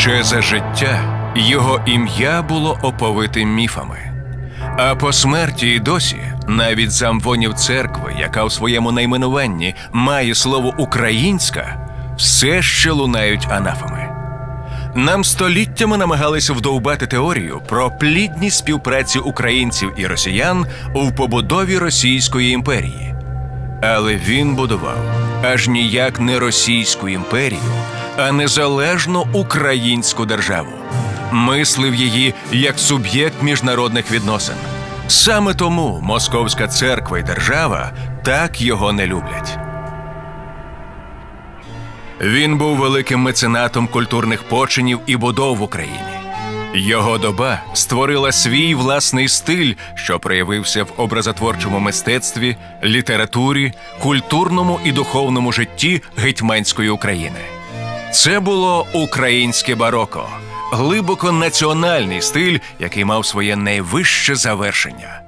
Ще за життя його ім'я було оповите міфами. А по смерті й досі навіть замвонів церкви, яка у своєму найменуванні має слово українська, все ще лунають анафами. Нам століттями намагалися вдовбати теорію про плідність співпраці українців і росіян у побудові Російської імперії. Але він будував аж ніяк не Російську імперію, а незалежну українську державу. Мислив її як суб'єкт міжнародних відносин. Саме тому Московська церква і держава так його не люблять. Він був великим меценатом культурних починів і будов в Україні. Його доба створила свій власний стиль, що проявився в образотворчому мистецтві, літературі, культурному і духовному житті гетьманської України. Це було українське бароко, глибоко національний стиль, який мав своє найвище завершення.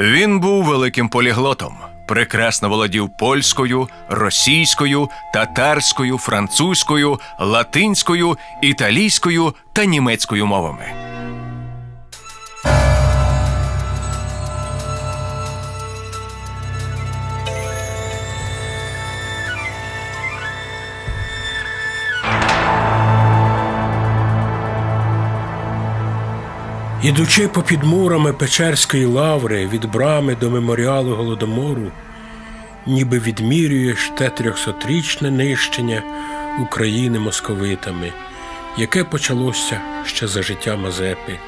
Він був великим поліглотом, прекрасно володів польською, російською, татарською, французькою, латинською, італійською та німецькою мовами. Ідучи попід мурами Печерської лаври від брами до меморіалу Голодомору, ніби відмірюєш те трьохсотрічне нищення України московитами, яке почалося ще за життя Мазепи.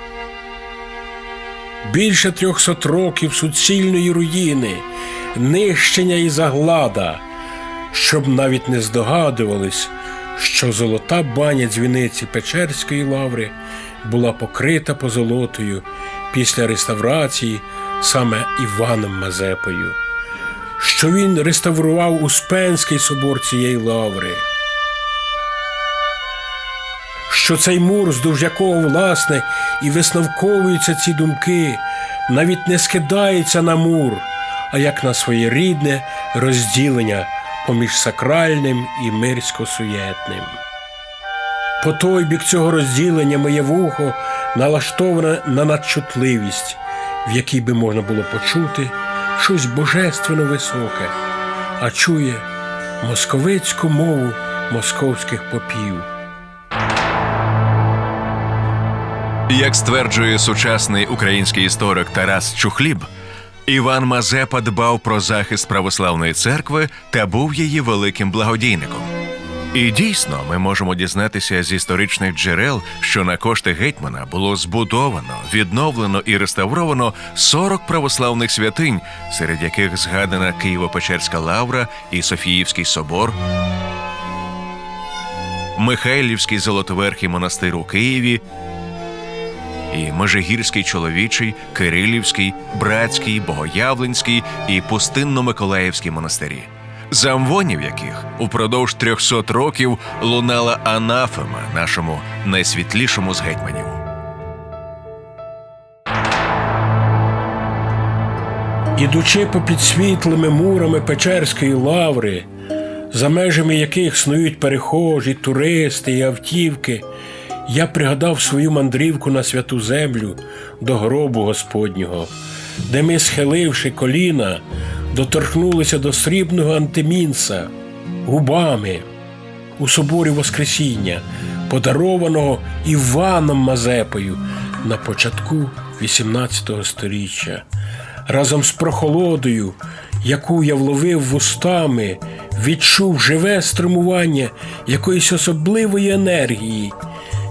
Більше трьохсот років суцільної руїни, нищення і заглада, щоб навіть не здогадувались, що золота баня дзвіниці Печерської лаври була покрита позолотою після реставрації саме Іваном Мазепою, що він реставрував Успенський собор цієї лаври, що цей мур, здовж якого, власне, і висновковуються ці думки, навіть не скидається на мур, а як на своєрідне розділення поміж сакральним і мирсько-суєтним. По той бік цього розділення моє вухо налаштоване на надчутливість, в якій би можна було почути щось божественно високе, а чує московицьку мову московських попів. Як стверджує сучасний український історик Тарас Чухліб, Іван Мазепа дбав про захист православної церкви та був її великим благодійником. І дійсно, ми можемо дізнатися з історичних джерел, що на кошти гетьмана було збудовано, відновлено і реставровано 40 православних святинь, серед яких згадана Києво-Печерська лавра і Софіївський собор, Михайлівський Золотоверхий монастир у Києві, і Межигірський чоловічий, Кирилівський, Братський, Богоявленський і Пустинно-Миколаївський монастирі, замвонів яких упродовж 300 років лунала анафема нашому найсвітлішому з гетьманів. Ідучи попід світлими мурами Печерської лаври, за межами яких снують перехожі, туристи і автівки, я пригадав свою мандрівку на святу землю до гробу Господнього, де ми, схиливши коліна, доторкнулися до срібного антимінса губами у соборі Воскресіння, подарованого Іваном Мазепою на початку XVIII століття. Разом з прохолодою, яку я вловив вустами, відчув живе стримування якоїсь особливої енергії,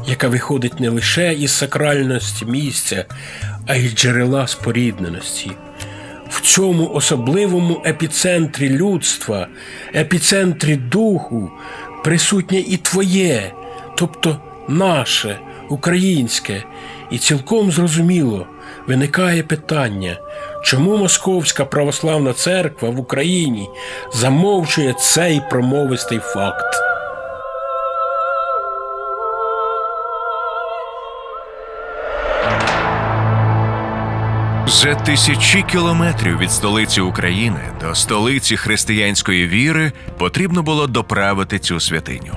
яка виходить не лише із сакральності місця, а й джерела спорідненості. В цьому особливому епіцентрі людства, епіцентрі духу, присутнє і твоє, тобто наше, українське, і цілком зрозуміло виникає питання, чому Московська православна церква в Україні замовчує цей промовистий факт. За тисячі кілометрів від столиці України до столиці християнської віри потрібно було доправити цю святиню.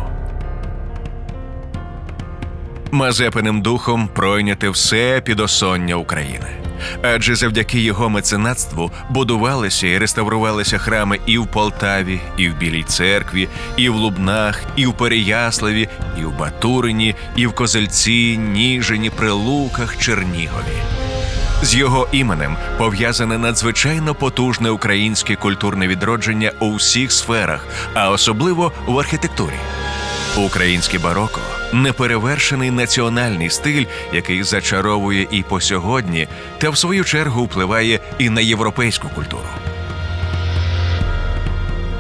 Мазепиним духом пройняти все підосоння України. Адже завдяки його меценатству будувалися і реставрувалися храми і в Полтаві, і в Білій церкві, і в Лубнах, і в Переяславі, і в Батурині, і в Козельці, Ніжині, Прилуках, Чернігові. З його іменем пов'язане надзвичайно потужне українське культурне відродження у всіх сферах, а особливо в архітектурі. Українське бароко неперевершений національний стиль, який зачаровує і по сьогодні, та в свою чергу впливає і на європейську культуру.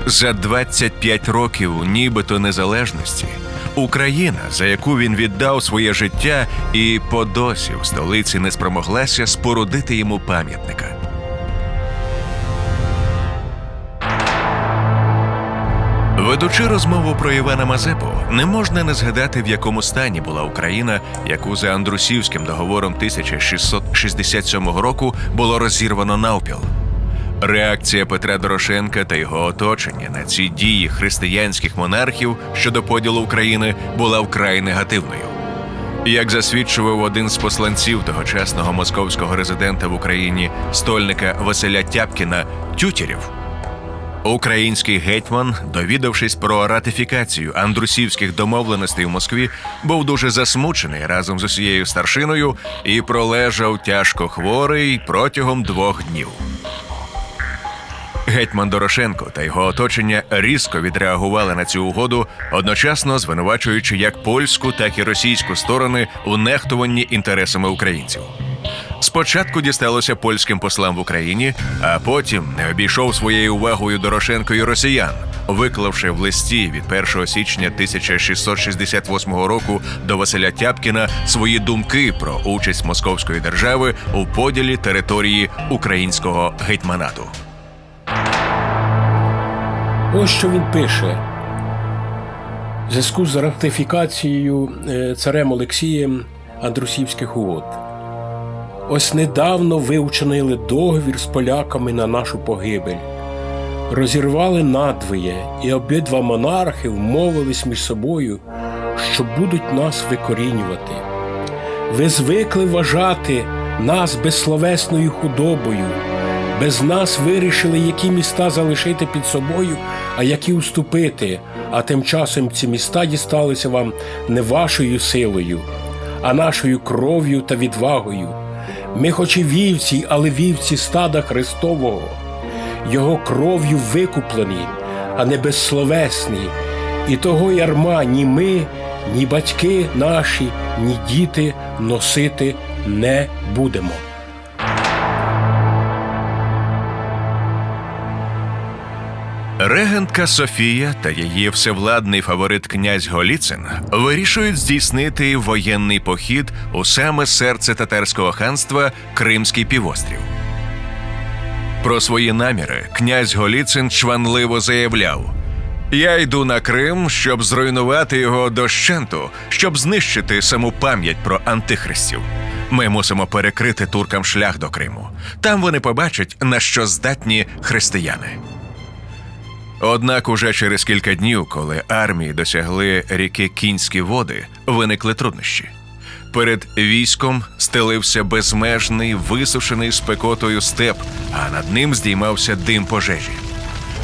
За 25 років нібито незалежності Україна, за яку він віддав своє життя, і по досі в столиці не спромоглася спорудити йому пам'ятника. Ведучи розмову про Івана Мазепу, не можна не згадати, в якому стані була Україна, яку за Андрусівським договором 1667 року було розірвано навпіл. Реакція Петра Дорошенка та його оточення на ці дії християнських монархів щодо поділу України була вкрай негативною. Як засвідчував один з посланців тогочасного московського резидента в Україні стольника Василя Тяпкіна Тютєрів, Український гетьман, довідавшись про ратифікацію андрусівських домовленостей в Москві, був дуже засмучений разом з усією старшиною і пролежав тяжко хворий протягом двох днів. Гетьман Дорошенко та його оточення різко відреагували на цю угоду, одночасно звинувачуючи як польську, так і російську сторони у нехтуванні інтересами українців. Спочатку дісталося польським послам в Україні, а потім не обійшов своєю увагою Дорошенко і росіян, виклавши в листі від 1 січня 1668 року до Василя Тяпкіна свої думки про участь московської держави у поділі території українського гетьманату. Ось що він пише. В зв'язку з ратифікацією е, царем Олексієм Андрусівських угод. Ось недавно ви учинили договір з поляками на нашу погибель. Розірвали надвоє, і обидва монархи вмовились між собою, що будуть нас викорінювати. Ви звикли вважати нас безсловесною худобою. Без нас вирішили, які міста залишити під собою, а які уступити. А тим часом ці міста дісталися вам не вашою силою, а нашою кров'ю та відвагою. Ми, хоч і вівці, але вівці стада Христового, його кров'ю викуплені, а не безсловесні. І того ярма ні ми, ні батьки наші, ні діти носити не будемо. Регентка Софія та її всевладний фаворит князь Голіцин вирішують здійснити воєнний похід у саме серце татарського ханства Кримський півострів. Про свої наміри князь Голіцин чванливо заявляв: Я йду на Крим, щоб зруйнувати його дощенту, щоб знищити саму пам'ять про антихристів. Ми мусимо перекрити туркам шлях до Криму. Там вони побачать, на що здатні християни. Однак уже через кілька днів, коли армії досягли ріки Кінські води, виникли труднощі. Перед військом стелився безмежний, висушений спекотою степ, а над ним здіймався дим пожежі.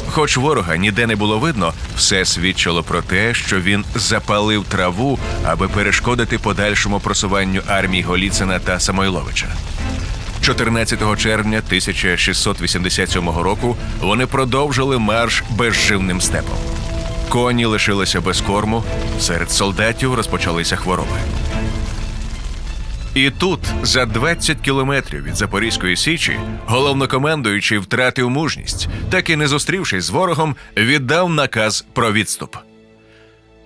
Хоч ворога ніде не було видно, все свідчило про те, що він запалив траву, аби перешкодити подальшому просуванню армій Голіцина та Самойловича. 14 червня 1687 року вони продовжили марш безживним степом. Коні лишилися без корму, серед солдатів розпочалися хвороби. І тут, за 20 кілометрів від Запорізької Січі, головнокомандуючий втратив мужність, так і не зустрівшись з ворогом, віддав наказ про відступ.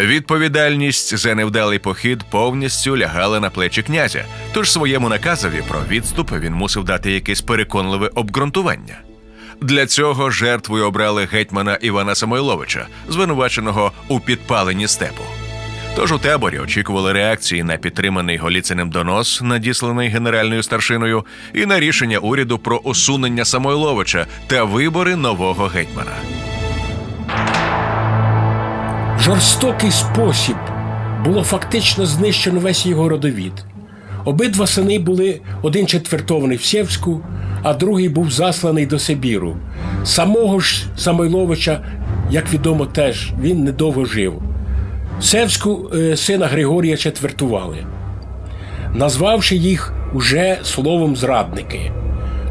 Відповідальність за невдалий похід повністю лягала на плечі князя, тож своєму наказові про відступ він мусив дати якесь переконливе обґрунтування. Для цього жертвою обрали гетьмана Івана Самойловича, звинуваченого у підпаленні степу. Тож у таборі очікували реакції на підтриманий Голіциним донос, надісланий генеральною старшиною, і на рішення уряду про усунення Самойловича та вибори нового гетьмана. Жорстокий спосіб було фактично знищено весь його родовід. Обидва сини були один четвертований в Сєвську, а другий був засланий до Сибіру. Самого ж Самойловича, як відомо, теж він недовго жив. Севську е, сина Григорія четвертували, назвавши їх уже словом зрадники.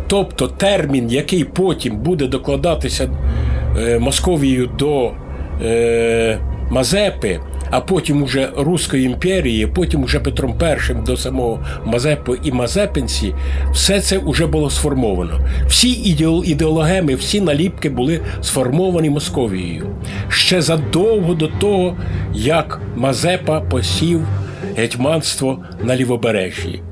Тобто термін, який потім буде докладатися е, Московією до е, Мазепи, а потім уже Руської імперії, потім уже Петром І до самого Мазепи і Мазепинці, все це вже було сформовано. Всі ідеологеми, всі наліпки були сформовані Московією ще задовго до того, як Мазепа посів гетьманство на лівобережжі.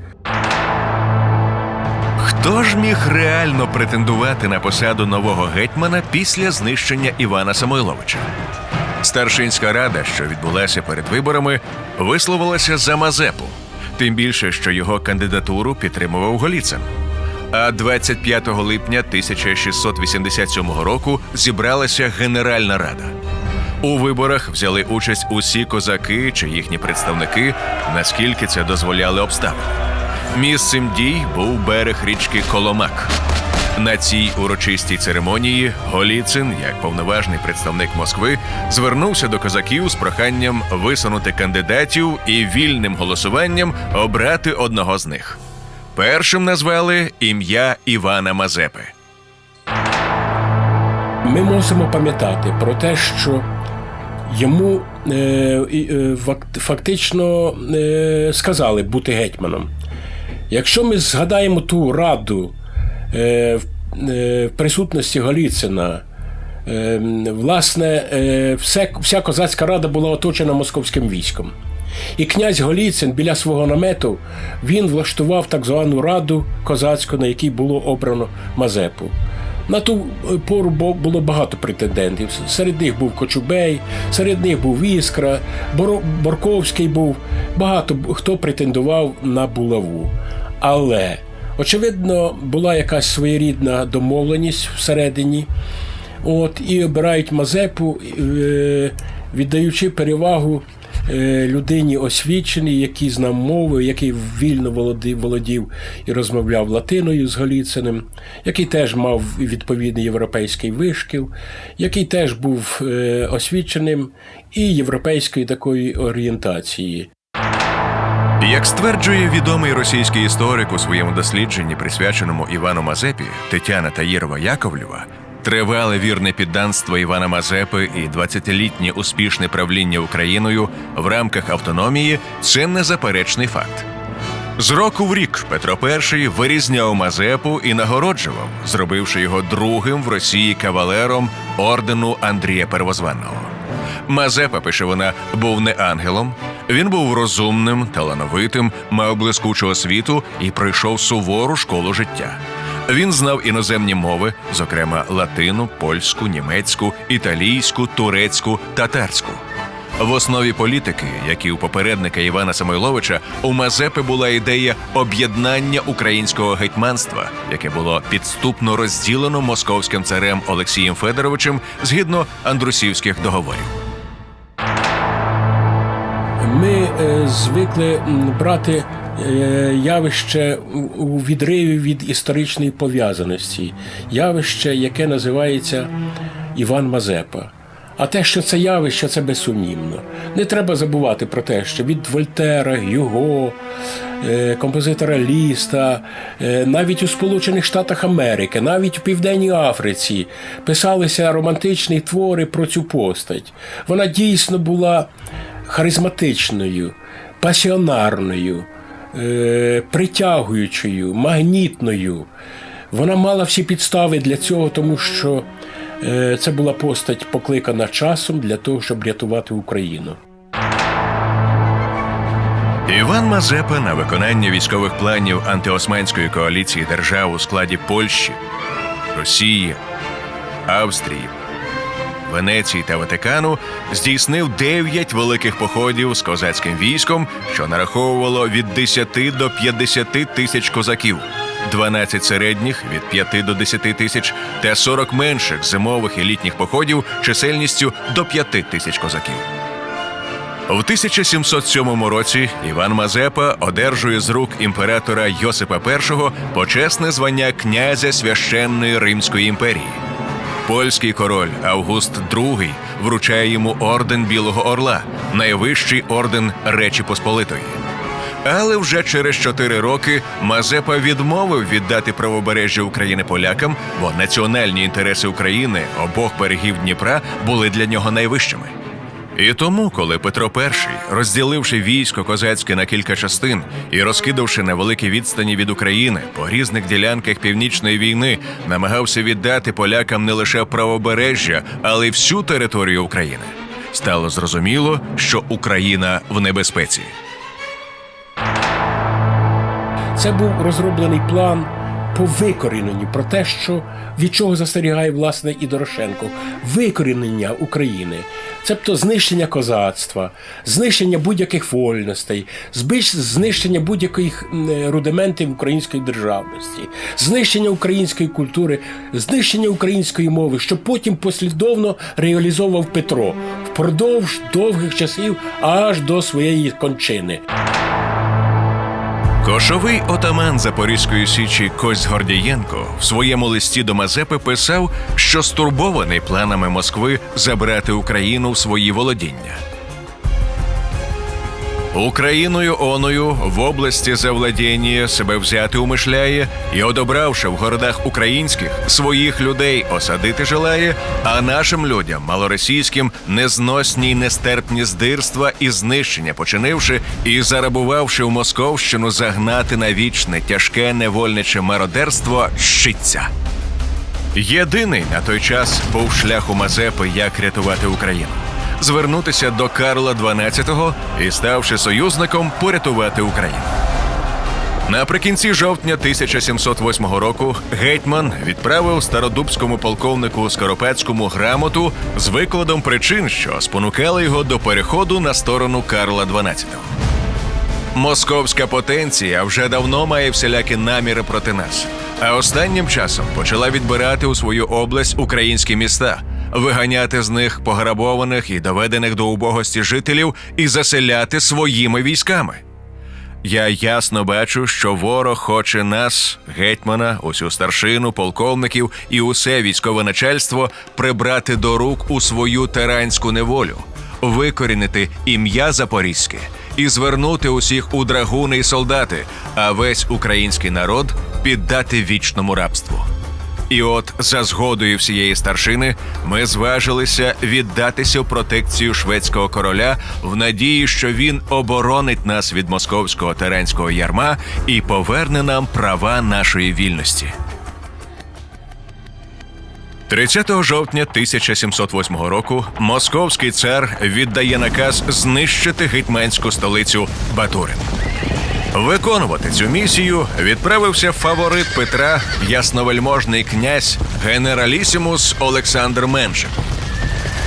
Хто ж міг реально претендувати на посаду нового гетьмана після знищення Івана Самойловича? Старшинська рада, що відбулася перед виборами, висловилася за Мазепу, тим більше, що його кандидатуру підтримував Голіцин. А 25 липня 1687 року зібралася Генеральна Рада. У виборах взяли участь усі козаки чи їхні представники, наскільки це дозволяли обставини. Місцем дій був берег річки Коломак. На цій урочистій церемонії Голіцин, як повноважний представник Москви, звернувся до козаків з проханням висунути кандидатів і вільним голосуванням обрати одного з них. Першим назвали ім'я Івана Мазепи. Ми мусимо пам'ятати про те, що йому е, е, фактично е, сказали бути гетьманом. Якщо ми згадаємо ту раду в, е, присутності Голіцина, е, власне, е, все, вся козацька рада була оточена московським військом. І князь Голіцин біля свого намету він влаштував так звану раду козацьку, на якій було обрано Мазепу. На ту е, пору було багато претендентів. Серед них був Кочубей, серед них був Іскра, Борковський був. Багато хто претендував на булаву. Але, очевидно, була якась своєрідна домовленість всередині. От, і обирають Мазепу, е, віддаючи перевагу е, людині освіченій, який знав мови, який вільно володів, володів і розмовляв латиною з Голіциним, який теж мав відповідний європейський вишкіл, який теж був е, освіченим і європейської такої орієнтації. Як стверджує відомий російський історик у своєму дослідженні, присвяченому Івану Мазепі, Тетяна Таїрова Яковлєва, тривале вірне підданство Івана Мазепи і 20-літнє успішне правління Україною в рамках автономії це незаперечний факт. З року в рік Петро І вирізняв Мазепу і нагороджував, зробивши його другим в Росії кавалером ордену Андрія Первозванного. Мазепа, пише вона, був не ангелом. Він був розумним, талановитим, мав блискучу освіту і пройшов сувору школу життя. Він знав іноземні мови, зокрема латину, польську, німецьку, італійську, турецьку, татарську. В основі політики, як і у попередника Івана Самойловича, у Мазепи була ідея об'єднання українського гетьманства, яке було підступно розділено московським царем Олексієм Федоровичем згідно андрусівських договорів. Ми е, звикли брати е, явище у- відриві від історичної пов'язаності, явище, яке називається Іван Мазепа. А те, що це явище, це безсумнівно. Не треба забувати про те, що від Вольтера, Юго, е, композитора Ліста, навіть у Сполучених Штатах Америки, навіть у Південній Африці писалися романтичні твори про цю постать. Вона дійсно була харизматичною, пасіонарною, е, притягуючою, магнітною. Вона мала всі підстави для цього, тому що е, це була постать покликана часом для того, щоб рятувати Україну. Іван Мазепа на виконання військових планів антиосманської коаліції держав у складі Польщі, Росії, Австрії, Венеції та Ватикану здійснив дев'ять великих походів з козацьким військом, що нараховувало від 10 до 50 тисяч козаків, 12 середніх від 5 до 10 тисяч та 40 менших зимових і літніх походів чисельністю до 5 тисяч козаків. В 1707 році Іван Мазепа одержує з рук імператора Йосипа І почесне звання князя священної Римської імперії. Польський король Август II вручає йому орден Білого Орла, найвищий орден Речі Посполитої. Але вже через чотири роки Мазепа відмовив віддати правобережжя України полякам, бо національні інтереси України обох берегів Дніпра були для нього найвищими. І тому, коли Петро І, розділивши військо козацьке на кілька частин і розкидавши на великі відстані від України по різних ділянках північної війни, намагався віддати полякам не лише правобережжя, але й всю територію України, стало зрозуміло, що Україна в небезпеці. Це був розроблений план по викоріненню про те, що від чого застерігає власне і Дорошенко викорінення України, цебто знищення козацтва, знищення будь-яких вольностей, знищення будь-яких е, рудиментів української державності, знищення української культури, знищення української мови, що потім послідовно реалізовував Петро впродовж довгих часів аж до своєї кончини. Кошовий отаман Запорізької січі Кость Гордієнко в своєму листі до Мазепи писав, що стурбований планами Москви забрати Україну в свої володіння. Україною оною в області завладіння себе взяти умишляє і, одобравши в городах українських своїх людей осадити желає, а нашим людям, малоросійським, незносні й нестерпні здирства і знищення починивши і зарабувавши в Московщину загнати на вічне тяжке невольниче мародерство щиться. Єдиний на той час був шлях у Мазепи, як рятувати Україну. Звернутися до Карла XII і, ставши союзником, порятувати Україну. Наприкінці жовтня 1708 року гетьман відправив стародубському полковнику Скоропецькому грамоту з викладом причин, що спонукали його до переходу на сторону Карла XII. Московська потенція вже давно має всілякі наміри проти нас, а останнім часом почала відбирати у свою область українські міста, виганяти з них пограбованих і доведених до убогості жителів і заселяти своїми військами. Я ясно бачу, що ворог хоче нас, гетьмана, усю старшину, полковників і усе військове начальство прибрати до рук у свою тиранську неволю, викорінити ім'я Запорізьке і звернути усіх у драгуни й солдати, а весь український народ піддати вічному рабству. І от за згодою всієї старшини ми зважилися віддатися в протекцію шведського короля в надії, що він оборонить нас від московського теренського ярма і поверне нам права нашої вільності. 30 жовтня 1708 року московський цар віддає наказ знищити гетьманську столицю Батурин. Виконувати цю місію відправився фаворит Петра, ясновельможний князь генералісімус Олександр Меншик.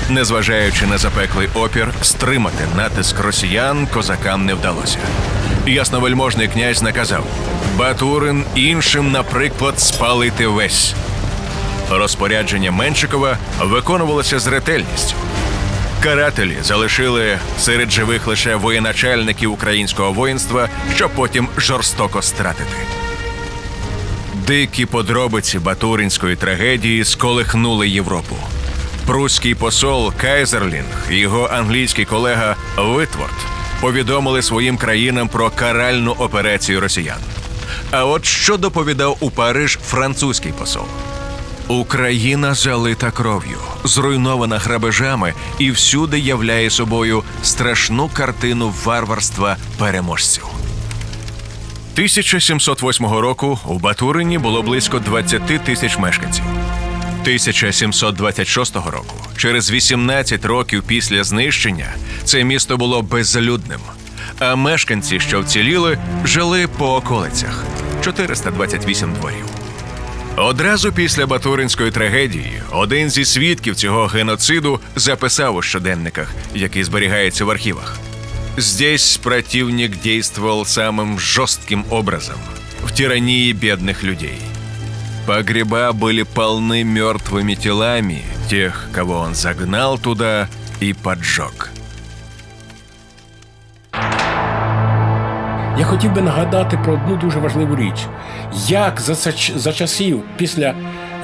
Незважаючи на запеклий опір, стримати натиск росіян козакам не вдалося. Ясновельможний князь наказав Батурин іншим, наприклад, спалити весь. Розпорядження Меншикова виконувалося з ретельністю. Карателі залишили серед живих лише воєначальників українського воїнства, щоб потім жорстоко стратити. Дикі подробиці батуринської трагедії сколихнули Європу. Пруський посол Кайзерлінг і його англійський колега Витворд повідомили своїм країнам про каральну операцію росіян. А от що доповідав у Париж французький посол? Україна залита кров'ю, зруйнована грабежами і всюди являє собою страшну картину варварства переможців. 1708 року у Батурині було близько 20 тисяч мешканців. 1726 року, через 18 років після знищення, це місто було безлюдним. А мешканці, що вціліли, жили по околицях 428 дворів. Одразу після Батуринської трагедії один зі свідків цього геноциду записав у щоденниках, які зберігаються в архівах. Здесь противник действовал самым жестким образом, в тирании бедных людей. Погреба были полны мертвыми телами тех, кого он загнал туда и поджег. Я хотів би нагадати про одну дуже важливу річ. Як за, за часів після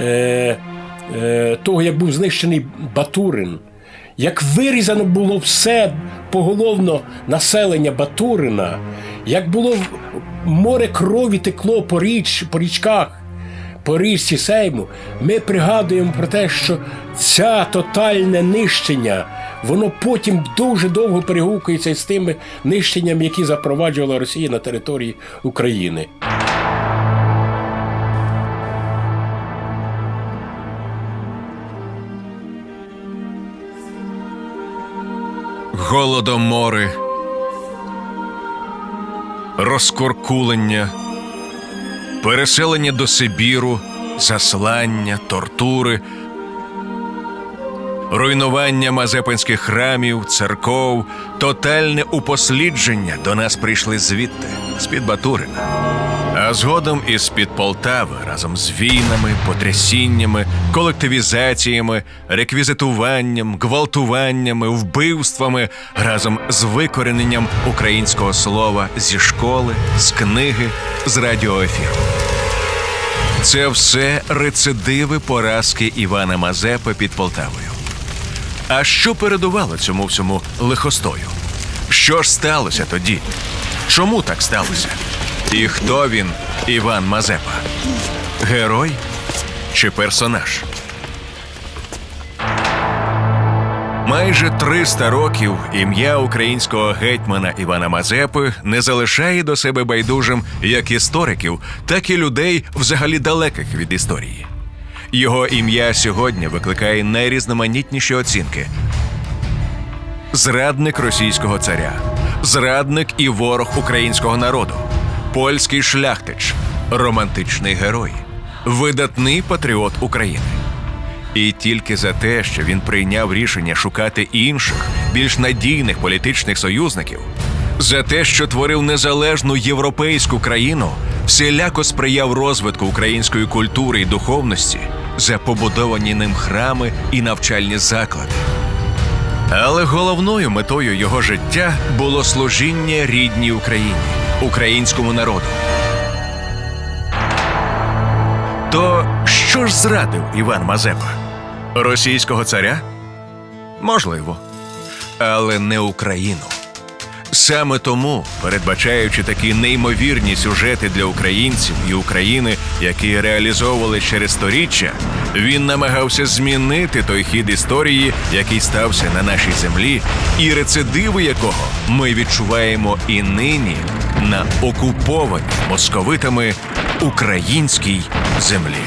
е, е, того, як був знищений Батурин, як вирізано було все поголовно населення Батурина, як було море крові текло по, річ, по річках, по річці Сейму, ми пригадуємо про те, що ця тотальне нищення, воно потім дуже довго перегукується з тими нищеннями, які запроваджувала Росія на території України. голодомори, розкоркулення, переселення до Сибіру, заслання, тортури, руйнування мазепинських храмів, церков, тотальне упослідження до нас прийшли звідти, з-під Батурина. А згодом із під Полтави разом з війнами, потрясіннями, колективізаціями, реквізитуванням, гвалтуваннями, вбивствами, разом з викорененням українського слова зі школи, з книги, з радіоефіру. Це все рецидиви поразки Івана Мазепи під Полтавою. А що передувало цьому всьому лихостою? Що ж сталося тоді? Чому так сталося? І хто він, Іван Мазепа? Герой чи персонаж? Майже 300 років ім'я українського гетьмана Івана Мазепи не залишає до себе байдужим як істориків, так і людей взагалі далеких від історії. Його ім'я сьогодні викликає найрізноманітніші оцінки: зрадник російського царя, зрадник і ворог українського народу, польський шляхтич, романтичний герой, видатний патріот України. І тільки за те, що він прийняв рішення шукати інших, більш надійних політичних союзників, за те, що творив незалежну європейську країну, всіляко сприяв розвитку української культури і духовності, за побудовані ним храми і навчальні заклади. Але головною метою його життя було служіння рідній Україні, українському народу. То що ж зрадив Іван Мазепа? Російського царя? Можливо, але не Україну. Саме тому, передбачаючи такі неймовірні сюжети для українців і України, які реалізовували через сторіччя, він намагався змінити той хід історії, який стався на нашій землі, і рецидиви якого ми відчуваємо і нині на окупованій московитами українській землі.